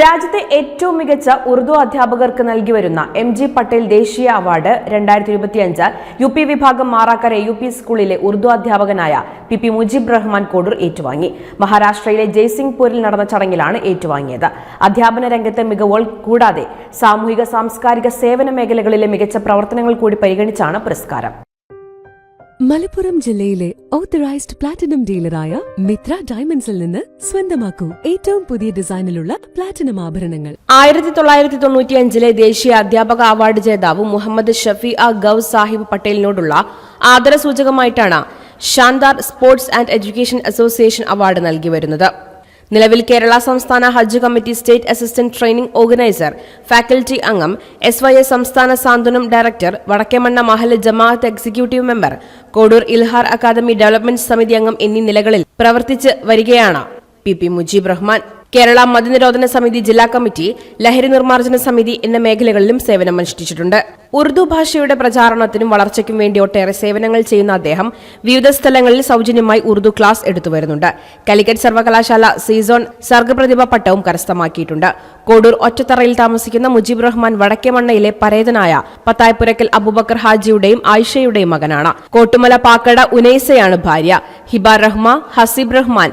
രാജ്യത്തെ ഏറ്റവും മികച്ച ഉറുദു അധ്യാപകർക്ക് നൽകി വരുന്ന എം ജി പട്ടേൽ ദേശീയ അവാർഡ് രണ്ടായിരത്തി ഇരുപത്തിയഞ്ച് യു പി വിഭാഗം മാറാക്കര യു പി സ്കൂളിലെ ഉറുദു അധ്യാപകനായ പി പി മുജീബ് റഹ്മാൻ കോഡൂർ ഏറ്റുവാങ്ങി. മഹാരാഷ്ട്രയിലെ ജയ്സിംഗ്പൂരിൽ നടന്ന ചടങ്ങിലാണ് ഏറ്റുവാങ്ങിയത്. അധ്യാപന രംഗത്തെ മികവുകൾ കൂടാതെ സാമൂഹിക സാംസ്കാരിക സേവന മേഖലകളിലെ മികച്ച പ്രവർത്തനങ്ങൾ കൂടി പരിഗണിച്ചാണ് പുരസ്കാരം. മലപ്പുറം ജില്ലയിലെ ഓത്തറൈസ്ഡ് പ്ലാറ്റിനം ഡീലറായ മിത്ര ഡയമണ്ട്സിൽ നിന്ന് സ്വന്തമാക്കൂ. ഏറ്റവും പുതിയ ഡിസൈനിലുള്ള പ്ലാറ്റിനം ആഭരണങ്ങൾ. ആയിരത്തി തൊള്ളായിരത്തി തൊണ്ണൂറ്റിയഞ്ചിലെ ദേശീയ അധ്യാപക അവാർഡ് ജേതാവ് മുഹമ്മദ് ഷഫി അ ഗൌ സാഹിബ് പട്ടേലിനോടുള്ള ആദരസൂചകമായിട്ടാണ് Shandar sports and education association award നൽകി വരുന്നത്. നിലവിൽ കേരള സംസ്ഥാന Hajj committee state assistant training organizer faculty അംഗം എസ് വൈ എസ് സംസ്ഥാന സാന്ത്വനം director Vadakkemanna Mahal Jamaat executive member Kodur Ilhar academy development സമിതി അംഗം എന്നീ നിലകളിൽ പ്രവർത്തിച്ച് വരികയാണ്. P P Mujeeb Rahman. Kerala മദ്യനിരോധന സമിതി ജില്ലാ കമ്മിറ്റി ലഹരി നിർമ്മാർജന സമിതി എന്ന മേഖലകളിലും സേവനമനുഷ്ഠിച്ചിട്ടുണ്ട് ഉറുദു ഭാഷയുടെ പ്രചാരണത്തിനും വളർച്ചയ്ക്കും വേണ്ടി ഒട്ടേറെ സേവനങ്ങൾ ചെയ്യുന്ന അദ്ദേഹം വിവിധ സ്ഥലങ്ങളിൽ സൗജന്യമായി ഉറുദു ക്ലാസ് എടുത്തു വരുന്നുണ്ട്. കാലിക്കറ്റ് സർവകലാശാല സീസോൺ സർഗപ്രതിഭ പട്ടവും കരസ്ഥമാക്കിയിട്ടുണ്ട്. കോടൂർ ഒറ്റത്തറയിൽ താമസിക്കുന്ന മുജീബ് റഹ്മാൻ വടക്കേമണ്ണയിലെ പരേതനായ പത്തായപ്പുരക്കൽ അബുബക്കർ ഹാജിയുടെയും ആയിഷയുടെയും മകനാണ്. കോട്ടുമല പാക്കട ഉനൈസയാണ് ഭാര്യ. ഹിബ റഹ്മ ഹസീബ് റഹ്മാൻ